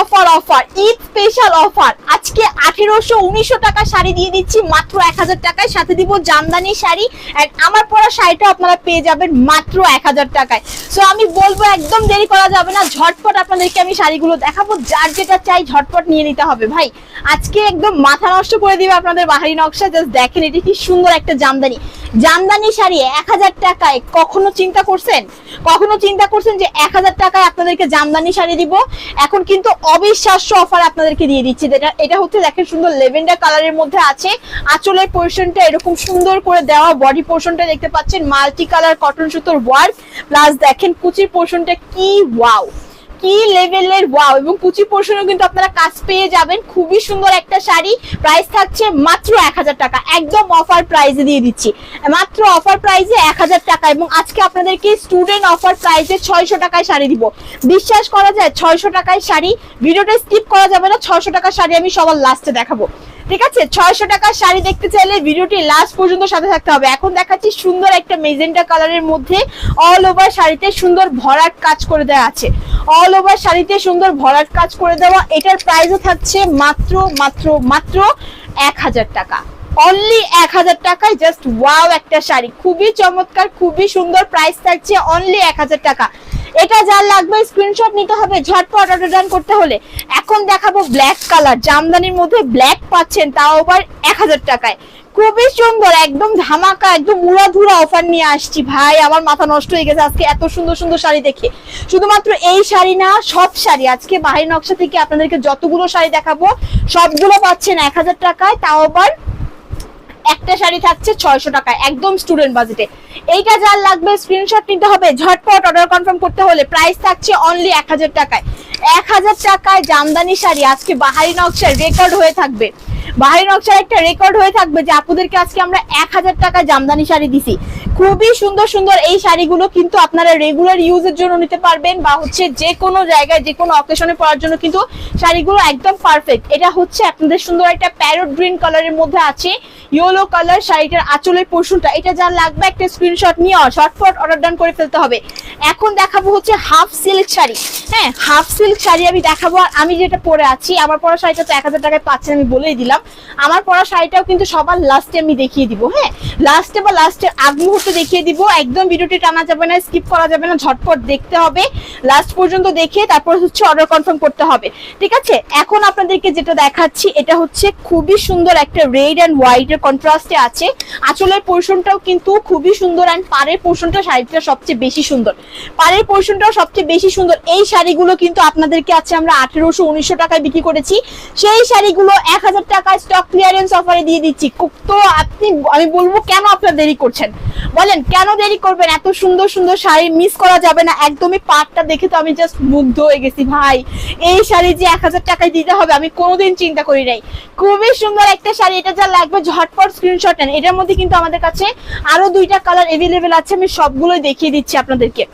Offer offer Eid special offer আজকে আঠেরোশো উনিশশো টাকা শাড়ি দিয়ে দিচ্ছি, মাত্র এক হাজার টাকায়। সাথে দিব জামদানি শাড়ি। আমার পরা শাড়িটা আপনারা পেয়ে যাবেন মাত্র এক হাজার টাকায়। সো আমি বলব একদম দেরি করা যাবে না। ঝটপট আপনাদেরকে আমি শাড়িগুলো দেখাবো। যার যেটা চাই ঝটপট নিয়ে নিতে হবে ভাই। আজকে একদম মাথা নষ্ট করে দিবে আপনাদের বাহারি নকশা। জাস্ট দেখেন এটি কি সুন্দর একটা জামদানি। জামদানি শাড়ি এক হাজার টাকায় কখনো চিন্তা করছেন? কখনো চিন্তা করছেন যে এক হাজার টাকায় আপনাদেরকে জামদানি শাড়ি দিব? এখন কিন্তু অবিশ্বাস্য অফার আপনাদেরকে দিয়ে দিচ্ছি। এটা এটা হচ্ছে দেখেন সুন্দর লেভেন্ডার কালারের মধ্যে আছে। আঁচলের পোর্শনটা এরকম সুন্দর করে দেওয়া বডি পোর্শনটা দেখতে পাচ্ছেন। মাল্টি কালার কটন সুতোর ওয়ার্ক প্লাস দেখেন কুচির পোর্শনটা কি ওয়াও কি লেভেলের ওয়াও এবং কুচি পোর্শনও কিন্তু আপনারা কাজ পেয়ে যাবেন। খুবই সুন্দর একটা শাড়ি। প্রাইস থাকছে মাত্র এক হাজার টাকা। একদম অফার প্রাইসে দিয়ে দিচ্ছি। মাত্র অফার প্রাইসে এক টাকা এবং আজকে আপনাদেরকে স্টুডেন্ট অফার প্রাইসে ছয়শো টাকায় শাড়ি দিব। বিশ্বাস করা যায়, ছয়শো টাকায় শাড়ি। ভিডিওটা স্কিপ করা যাবে না, ছয়শো টাকার শাড়ি আমি সবার লাস্টে দেখাবো। ঠিক আছে? ছয়শো টাকার শাড়ি দেখতে চাইলে ভিডিওটি লাস্ট পর্যন্ত সাথে থাকতে হবে। এখন দেখাচ্ছি সুন্দর একটা মেজেন্টা কালারের মধ্যে অল ওভার শাড়িতে সুন্দর ভরাট কাজ করে দেওয়া আছে। অল ওভার শাড়িতে সুন্দর ভরাট কাজ করে দেওয়া। এটার প্রাইসও থাকছে মাত্র মাত্র মাত্র এক হাজার টাকা। অনলি এক হাজার টাকায় জাস্ট ওয়াও একটা শাড়ি। খুবই চমৎকার, খুবই সুন্দর প্রাইস থাকছে অনলি এক হাজার টাকা। এটা যার লাগবে স্ক্রিনশট নিতে হবে ঝটপট অর্ডার ডান করতে হলে। এখন দেখাবো ব্ল্যাক কালার জামদানির মধ্যে ব্ল্যাক পাচ্ছেন, তাও আবার এক হাজার টাকায়। খুবই সুন্দর, একদম ধামাকা, একদম উড়াধুরা অফার নিয়ে আসছি। ভাই, আমার মাথা নষ্ট হয়ে গেছে আজকে এত সুন্দর সুন্দর শাড়ি দেখে। শুধুমাত্র এই শাড়ি না, সব শাড়ি। আজকে বাহির নকশা থেকে আপনাদেরকে যতগুলো শাড়ি দেখাবো, সবগুলো পাচ্ছেন এক হাজার টাকায়, তাও আবার একটা শাড়ি থাকছে ছয়শো টাকায় একদম স্টুডেন্ট বাজেটে এইটা যার লাগবে স্ক্রিনশট নিতে হবে, ঝটপট অর্ডার কনফার্ম করতে হলে প্রাইস থাকছে অনলি এক হাজার টাকায়। এক হাজার টাকায় জামদানি শাড়ি, আজকে বাহারি নকশার রেকর্ড হয়ে থাকবে। বাহারি নকশার একটা রেকর্ড হয়ে থাকবে যে আপুদেরকে আজকে আমরা এক হাজার টাকায় জামদানি শাড়ি দিছি। খুবই সুন্দর সুন্দর এই শাড়িগুলো কিন্তু আপনারা রেগুলার ইউজের জন্য নিতে পারবেন বা হচ্ছে যে কোনো জায়গায় যে কোনো অকেশনে পরার জন্য কিন্তু শাড়িগুলো একদম পারফেক্ট এটা হচ্ছে আপনাদের সুন্দর একটা প্যারোট গ্রিন কালারের মধ্যে আছে। ইয়েলো কালার শাড়িটার আঁচলের পোর্শনটা এটা যা লাগবে একটা স্ক্রিনশট নিয়ে শর্টফট অর্ডার ডান করে ফেলতে হবে। এখন দেখাবো হচ্ছে হাফ সিল্ক শাড়ি। হ্যাঁ হাফ সিল্ক শাড়ি আমি দেখাবো। আর আমি যেটা পরে আছি, আমার পরা শাড়িটা তো এক হাজার টাকায় পাচ্ছেন আমি বলেই দিলাম। আমার পরা শাড়িটাও কিন্তু সবার লাস্টে আমি দেখিয়ে দিব হ্যাঁ? লাস্টে বা লাস্টের আগ মুহূর্তে দেখিয়ে দিব। একদম ভিডিওটি টানা যাবে না স্কিপ করা যাবে না, ঝটপট দেখতে হবে। লাস্ট পর্যন্ত দেখে তারপর হচ্ছে অর্ডার কনফার্ম করতে হবে। ঠিক আছে? এখন আপনাদেরকে যেটা দেখাচ্ছি, এটা হচ্ছে খুবই সুন্দর একটা রেড অ্যান্ড হোয়াইট এর কন্ট্রাস্টে আছে। আঁচলের পোর্শনটাও কিন্তু খুবই সুন্দর অ্যান্ড পাড়ের পোর্শনটা শাড়িটা সবচেয়ে বেশি সুন্দর। পাড়ের পোর্শনটাও সবচেয়ে বেশি সুন্দর। এই শাড়িগুলো কিন্তু আপনাদেরকে আছে আমরা আঠেরোশো উনিশশো টাকায় বিক্রি করেছি। সেই শাড়িগুলো এক হাজার টাকায় স্টক ক্লিয়ারেন্স অফারে দিয়ে দিচ্ছি। তো আপনি আমি বলব কেন আপনারা দেরি করছেন? বলেন, কেন দেরি করবেন? এত সুন্দর সুন্দর শাড়ি মিস করা যাবে না। একদমই পাটটা দেখে তো আমি জাস্ট মুগ্ধ হয়ে গেছি, ভাই। এই শাড়ি যে এক হাজার টাকায় দিতে হবে, আমি কোনোদিন চিন্তা করি নাই। খুবই সুন্দর একটা শাড়ি, এটা যা লাগবে, ঝটপট স্ক্রিনশট নেন। এটার মধ্যে কিন্তু আমাদের কাছে আরও দুইটা কালার এভেলেবেল আছে, আমি সবগুলোই দেখিয়ে দিচ্ছি আপনাদেরকে।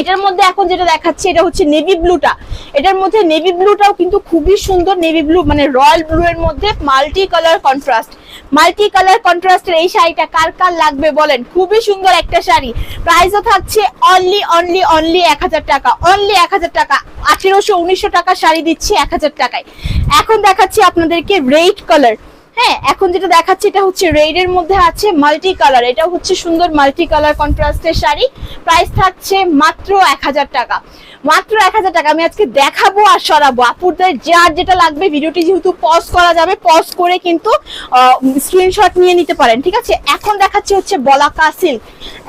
এটার মধ্যে এখন যেটা দেখাচ্ছে, এটা হচ্ছে নেভি ব্লুটা এটার মধ্যে নেভি ব্লুটাও কিন্তু খুবই সুন্দর নেভি ব্লু মানে রয়্যাল ব্লু এর মধ্যে multi colour contrast multi colour কন্ট্রাস্টের এই শাড়িটা কার কার লাগবে বলেন? খুবই সুন্দর একটা শাড়ি। প্রাইসও থাকছে অনলি অনলি অনলি এক হাজার টাকা। অনলি এক হাজার টাকা। আঠেরোশো, উনিশশো টাকা শাড়ি দিচ্ছি এক হাজার টাকায়। এখন দেখাচ্ছি আপনাদেরকে রেড কালার হ্যাঁ এখন যেটা দেখাচ্ছে, এটা হচ্ছে রেড এর মধ্যে আছে মাল্টি কালার এটা হচ্ছে সুন্দর মাল্টি কালার কন্ট্রাস্টের শাড়ি। প্রাইস থাকছে মাত্র এক হাজার টাকা। মাত্র এক হাজার টাকা। আমি আজকে দেখাবো আর সরাবো। আপুদের যার যেটা লাগবে, ভিডিওটি যেহেতু পজ করা যাবে পজ করে কিন্তু স্ক্রিনশট নিয়ে নিতে পারেন, ঠিক আছে? এখন দেখাচ্ছি হচ্ছে বলাকা সিল্ক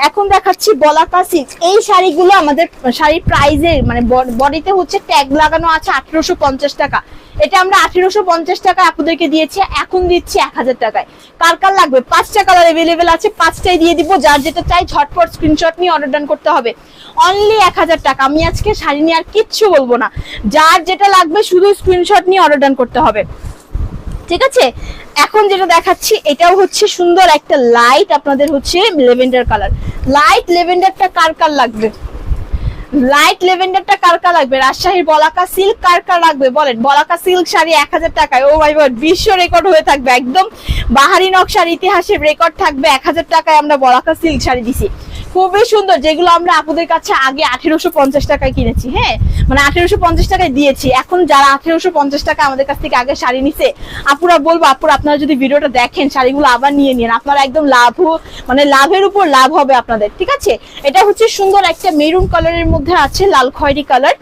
এখন দেখাচ্ছি বলাকা সিল্ক এই শাড়িগুলো আমাদের শাড়ির প্রাইজের মানে বডিতে হচ্ছে ট্যাগ লাগানো আছে আঠেরোশো পঞ্চাশ টাকা। এটা আমরা আঠেরোশো পঞ্চাশ টাকা আপনাদেরকে দিয়েছি, এখন দিচ্ছি এক হাজার টাকায়। কার কার লাগবে? পাঁচটা কালার এভেলেবেল আছে, পাঁচটাই দিয়ে দিব, যার যেটা চাই ঝটপট স্ক্রিনশট নিয়ে অর্ডার ডান করতে হবে। অনলি এক হাজার টাকা। আমি আজকে শাড়ি নিয়ে আর কিচ্ছু বলব না। যার যেটা লাগবে, শুধু স্ক্রিনশট নিয়ে অর্ডার ডান করতে হবে। ঠিক আছে? এখন যেটা দেখাচ্ছি, এটাও হচ্ছে সুন্দর একটা লাইট আপনাদের হচ্ছে লেভেন্ডার কালার লাইট লেভেন্ডারটা কার কার লাগবে? লাইট লেভেন্ডারটা কার কার লাগবে? রাজশাহীর বলাকা সিল্ক কার কার লাগবে? বলেন, বলাকা সিল্ক শাড়ি এক হাজার টাকায়। ও ভাই গড বিশ্ব রেকর্ড হয়ে থাকবে একদম। বাহারি নকশার ইতিহাসের রেকর্ড থাকবে এক হাজার টাকায় আমরা বলাকা সিল্ক শাড়ি দিছি। খুবই সুন্দর, যেগুলো আমরা আপুদের কাছে আগে আঠেরোশো পঞ্চাশ টাকায় কিনেছি হ্যাঁ? মানে আঠেরোশো পঞ্চাশ টাকায় দিয়েছি। এখন যারা আঠেরোশো পঞ্চাশ টাকা আমাদের কাছ থেকে আগে শাড়ি নিছে, আপুরা বলব, আপুরা আপনারা যদি ভিডিওটা দেখেন, শাড়িগুলো আবার নিয়ে নিন। আপনারা একদম লাভ মানে লাভের উপর লাভ হবে আপনাদের, ঠিক আছে? এটা হচ্ছে সুন্দর একটা মেরুন কালারের মধ্যে আছে, লাল খয়েরি কালার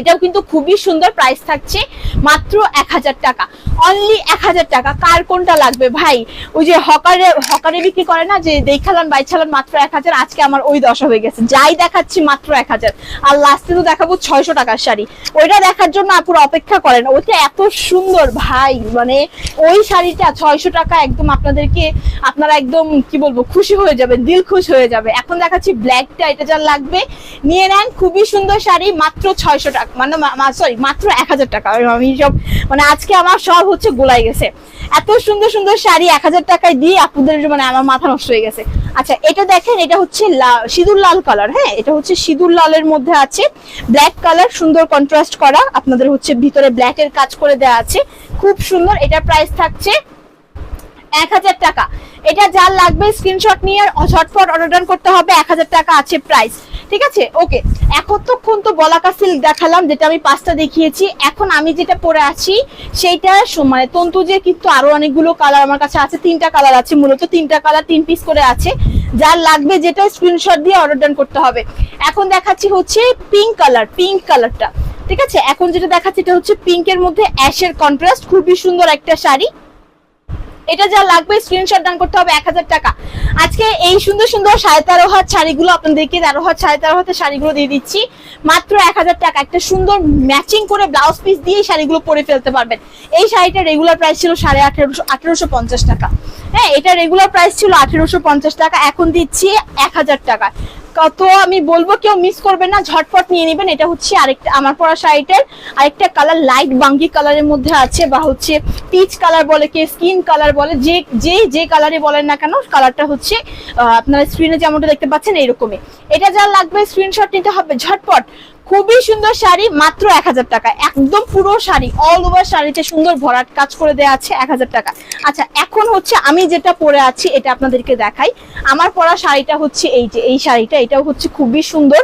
এটাও কিন্তু খুবই সুন্দর প্রাইস থাকছে মাত্র এক হাজার টাকা। অনলি এক হাজার টাকা। কার কোনটা লাগবে ভাই? ওই যে হকারে হকারে বিক্রি করে না যে দেখালাম, বাইছালাম মাত্র এক হাজার, আজকে আমার ওই দশা হয়ে গেছে। যাই দেখাচ্ছি মাত্র এক হাজার। আর লাস্টে তো দেখাবো ছয়শো টাকার শাড়ি। ওইটা দেখার জন্য আপুরা অপেক্ষা করেন। ওইটা এত সুন্দর ভাই মানে ওই শাড়িটা ছয়শো টাকা একদম আপনাদেরকে, আপনারা একদম কি বলব, খুশি হয়ে যাবে দিল খুশ হয়ে যাবে। এখন দেখাচ্ছি ব্ল্যাকটা এটা যার লাগবে। নিয়ে নেন, খুবই সুন্দর শাড়ি, মাত্র ছয়শো টাকা। মানে সরি মাত্র এক হাজার টাকা। আমি সব মানে আজকে আমার সব হচ্ছে গোলাই গেছে। এত সুন্দর সুন্দর শাড়ি এক হাজার টাকায় দিয়ে আপনাদের মানে আমার মাথা নষ্ট হয়ে গেছে। আচ্ছা এটা দেখেন, এটা হচ্ছে সিঁদুর লাল কালার হ্যাঁ? এটা হচ্ছে সিঁদুর লালের মধ্যে আছে। ব্ল্যাক কালার সুন্দর কন্ট্রাস্ট করা। আপনাদের হচ্ছে ভিতরে ব্ল্যাক এর কাজ করে দেওয়া আছে। খুব সুন্দর, এটা প্রাইস থাকছে এক হাজার টাকা। এটা যার লাগবে স্ক্রিনশট নিয়ে ঝটপট অর্ডার করতে হবে, এক হাজার টাকা আছে প্রাইস ঠিক আছে? ওকে এতক্ষণ তো বলাকা সিল্ক দেখালাম, যেটা আমি পাঁচটা দেখিয়েছি। এখন আমি যেটা পরে আছি, সেইটা স- তন্তু যে কিন্তু আরও অনেকগুলো কালার আমার কাছে আছে, তিনটা কালার আছে, মূলত তিনটা কালার তিন পিস করে আছে। যার লাগবে যেটা স্ক্রিনশট দিয়ে অর্ডার করতে হবে। এখন দেখাচ্ছি হচ্ছে পিঙ্ক কালার পিঙ্ক কালারটা ঠিক আছে? এখন যেটা দেখাচ্ছি, এটা হচ্ছে পিঙ্কের মধ্যে অ্যাশের কন্ট্রাস্ট খুবই সুন্দর একটা শাড়ি। এটা যা লাগবে স্ক্রিনশট দান করতে হবে এক হাজার টাকা। আজকে এই সুন্দর সুন্দর সাড়ে তেরো হাত শাড়িগুলো আপনাদেরকে, তেরো হাত, সাড়ে তেরো হাতের শাড়িগুলো দিয়ে দিচ্ছি। মাত্র এক হাজার টাকা, একটা সুন্দর ম্যাচিং করে ব্লাউজ পিস দিয়ে শাড়িগুলো পরে ফেলতে পারবেন। এই শাড়িটা রেগুলার প্রাইস ছিল সাড়ে আঠেরোশো আঠেরোশো পঞ্চাশ টাকা। হ্যাঁ এটা রেগুলার প্রাইস ছিল আঠেরোশো পঞ্চাশ টাকা, এখন দিচ্ছি এক হাজার টাকা। কত আমি বলব কেউ মিস করবেন না, ঝটপট নিয়ে নেবেন। এটা হচ্ছে আরেকটা, আমার পড়া শাড়িটার আরেকটা কালার লাইট বাঙ্গি কালারের মধ্যে আছে বা হচ্ছে পিচ কালার বলে কে স্কিন কালার বলে, যে যে যে কালারে বলেন না কেন কালারটা হচ্ছে আপনারা স্ক্রিনে যেমনটা দেখতে পাচ্ছেন, এইরকমই। এটা যা লাগবে স্ক্রিনশট নিতে হবে, ঝটপট। খুবই সুন্দর শাড়ি, মাত্র এক হাজার টাকা। একদম পুরো শাড়ি অল ওভার শাড়িতে সুন্দর ভরাট কাজ করে দেওয়া আছে এক হাজার টাকা। আচ্ছা এখন হচ্ছে আমি যেটা পরে আছি, এটা আপনাদেরকে দেখাই। আমার পরা শাড়িটা হচ্ছে এই যে, এই শাড়িটা, এটাও হচ্ছে খুবই সুন্দর।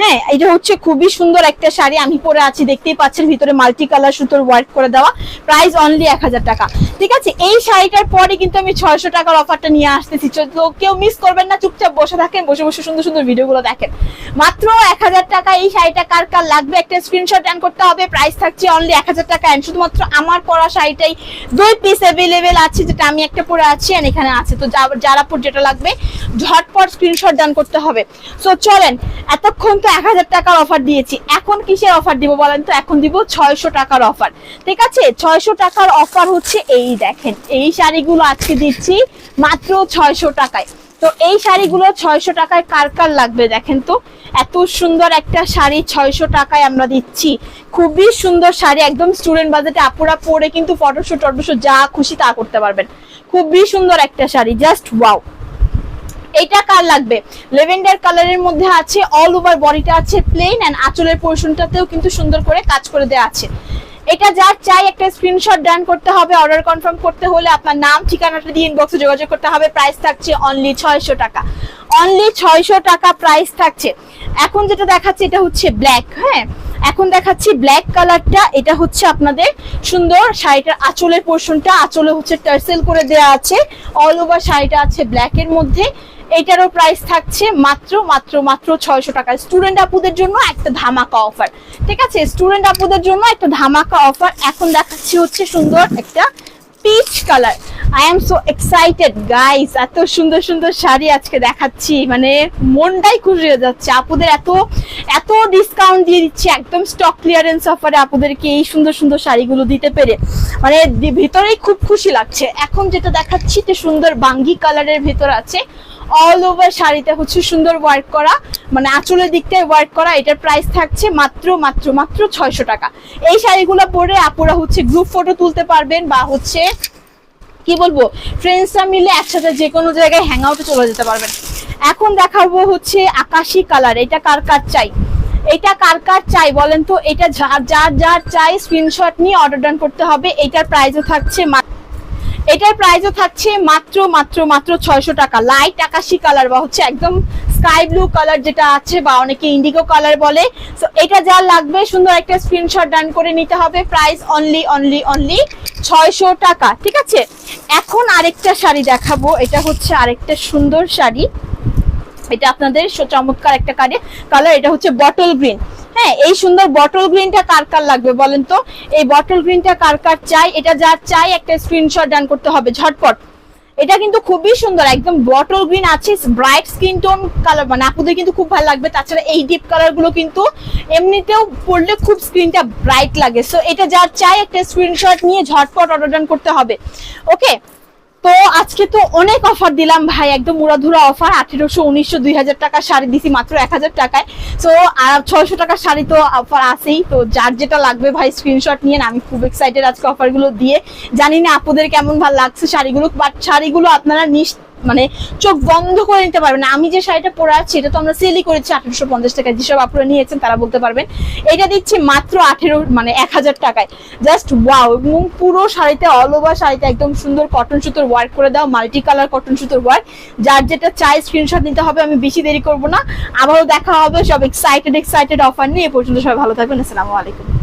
হ্যাঁ এটা হচ্ছে খুবই সুন্দর একটা শাড়ি। আমি পরে আছি, দেখতেই পাচ্ছেন, ভিতরে মাল্টি কালার সুতোর ওয়ার্ক করে দেওয়া। প্রাইস অনলি এক হাজার টাকা। ঠিক আছে, এই শাড়িটার পরে কিন্তু আমি ছয়শো টাকার অফারটা নিয়ে আসতেছি। তো কেউ মিস করবেন না, চুপচাপ বসে থাকেন, বসে বসে সুন্দর সুন্দর ভিডিওগুলো দেখেন। মাত্র এক হাজার টাকা, এই শাড়িটা কার কার লাগবে? একটা স্ক্রিনশট অ্যান করতে হবে। প্রাইস থাকছে অনলি এক হাজার টাকা and শুধুমাত্র আমার পরা শাড়িটাই দুই পিস অ্যাভেলেবেল আছে, যেটা আমি একটা পরে আছি আর এখানে আছে। তো যারা পর যেটা লাগবে, ঝটপট স্ক্রিনশট ডান করতে হবে। সো চলেন, এতক্ষণ তো এক হাজার টাকার অফার দিয়েছি। এখন কিসের অফার দিব বলেন তো? এখন দিব ছয়শো টাকার অফার ঠিক আছে? ছয়শো টাকার অফার হচ্ছে এই দেখেন। এই শাড়িগুলো আজকে দিচ্ছি মাত্র ছয়শো টাকায়। তো এই শাড়িগুলো ছয়শো টাকায় কার কার লাগবে দেখেন তো? এত সুন্দর একটা শাড়ি ছয়শো টাকায় আমরা দিচ্ছি। খুবই সুন্দর শাড়ি, একদম স্টুডেন্ট বাজেটে আপুরা পরে কিন্তু ফটোশুট টটোশুট যা খুশি তা করতে পারবেন। খুবই সুন্দর একটা শাড়ি জাস্ট ওয়াও এটা কার লাগবে? লেভেন্ডার কালারের মধ্যে আছে অল ওভার বডিটা আছে প্লেন এন্ড আঁচলের পোর্শনটাতেও কিন্তু সুন্দর করে কাজ করে দেওয়া আছে। এটা যার চাই একটা স্ক্রিনশট ডান করতে হবে অর্ডার কনফার্ম করতে হলে আপনার নাম, ঠিকানাটা দিয়ে ইনবক্সে যোগাযোগ করতে হবে প্রাইস থাকছে অনলি ছয়শো টাকা। অনলি ছয়শো টাকা প্রাইস থাকছে। এখন যেটা দেখাচ্ছে এটা হচ্ছে ব্ল্যাক হ্যাঁ? এখন দেখাচ্ছি ব্ল্যাক কালারটা এটা হচ্ছে আপনাদের সুন্দর শাড়িটার আঁচলের পোর্শনটা আঁচলে হচ্ছে টার্সেল করে দেওয়া আছে অল ওভার শাড়িটা আছে ব্ল্যাক এর মধ্যে। এটারও প্রাইস থাকছে মাত্র মাত্র মাত্র ছয়শো টাকা। স্টুডেন্ট আপুদের জন্য একটা ধামাকা অফার ঠিক আছে? স্টুডেন্ট আপুদের জন্য একটা ধামাকা অফার এখন দেখাচ্ছি হচ্ছে সুন্দর একটা peach colour I am so excited guys এত সুন্দর সুন্দর শাড়ি আজকে দেখাচ্ছি। মানে মনটাই খুশি হয়ে যাচ্ছে। আপুদের এত এত ডিসকাউন্ট দিয়ে দিচ্ছি। একদম স্টক ক্লিয়ারেন্স অফারে আপুদেরকে এই সুন্দর সুন্দর শাড়িগুলো দিতে পেরে। মানে ভিতরেই খুব খুশি লাগছে। এখন যেটা দেখাচ্ছি, যে সুন্দর বাঙ্গি কালারের ভিতর আছে। অল ওভার শাড়িতে হচ্ছে সুন্দর ওয়ার্ক করা। মানে আঁচলের দিকটায় ওয়ার্ক করা, এটার প্রাইস থাকছে মাত্র মাত্র মাত্র ছয়শো টাকা। এই শাড়িগুলো পরে আপুরা হচ্ছে গ্রুপ ফটো তুলতে পারবেন বা হচ্ছে, কি বলব ফ্রেন্ডসরা মিলে একসাথে যে কোনো জায়গায় হ্যাং আউটে চলে যেতে পারবেন। এখন দেখাবো হচ্ছে আকাশি কালার এটা কার কার চাই? এটা কার কার চাই বলেন তো? এটা যার যার যার চাই স্ক্রিনশট নিয়ে অর্ডার ডান করতে হবে। এটার প্রাইসও থাকছে মা- এটার প্রাইসও থাকছে মাত্র মাত্র মাত্র ছয়শো টাকা। লাইট আকাশি কালার বা হচ্ছে একদম স্কাই ব্লু কালার যেটা আছে বা অনেকে ইন্ডিগো কালার বলে। তো এটা যা লাগবে, সুন্দর একটা স্ক্রিনশট ডান করে নিতে হবে। প্রাইস অনলি অনলি অনলি ছয়শো টাকা, ঠিক আছে? এখন আরেকটা শাড়ি দেখাবো। এটা হচ্ছে আরেকটা সুন্দর শাড়ি। এটা আপনাদের চমৎকার একটা কালার এটা হচ্ছে বটল গ্রিন হ্যাঁ এই সুন্দর বটল গ্রিনটা কার কার লাগবে বলেন তো? এই বটল গ্রিনটা কার কার চাই? এটা যা চাই, একটা স্ক্রিনশট ডান করতে হবে, ঝটপট। এটা কিন্তু খুবই সুন্দর, একদম বটল গ্রিন আছে ব্রাইট স্কিন টোন কালার মানে আপুদের কিন্তু খুব ভালো লাগবে, তাছাড়া এই ডিপ কালারগুলো কিন্তু এমনিতেও পড়লে খুব স্ক্রিনটা ব্রাইট লাগে। সো এটা যার চাই, একটা স্ক্রিনশট নিয়ে ঝটপট অর্ডার ডান করতে হবে। ওকে তো আজকে তো অনেক অফার দিলাম ভাই, একদম উড়াধুরা অফার আঠেরোশো, উনিশশো, দুই হাজার টাকার শাড়ি দিছি মাত্র এক হাজার টাকায়। তো, আর ছয়শো টাকার শাড়ি তো অফার আছেই। তো যার যেটা লাগবে ভাই স্ক্রিনশট নিয়ে আমি খুব এক্সাইটেড আজকে অফারগুলো দিয়ে। জানি না আপনাদের কেমন ভালো লাগছে শাড়িগুলো বাট শাড়িগুলো আপনারা নিশ মানে চোখ বন্ধ করে নিতে পারবেন। আমি যে শাড়িটা পরে আছি, এটা তো আমরা সেলই করেছি আঠারোশো পঞ্চাশ টাকায়। যেসব আপনারা নিয়েছেন, তারা বলতে পারবেন। এটা দিচ্ছি মাত্র আঠেরো মানে এক হাজার টাকায়। জাস্ট ওয়াও এবং পুরো শাড়িতে অল ওভার শাড়িতে একদম সুন্দর কটন সুতোর ওয়ার্ক করে দাও মাল্টি কালার কটন সুতোর ওয়ার্ক যার যেটা চাই স্ক্রিনশট নিতে হবে, আমি বেশি দেরি করব না। আবারও দেখা হবে, সব এক্সাইটেড এক্সাইটেড অফার নিয়ে। এ পর্যন্ত সবাই ভালো থাকবেন। আসসালামু আলাইকুম।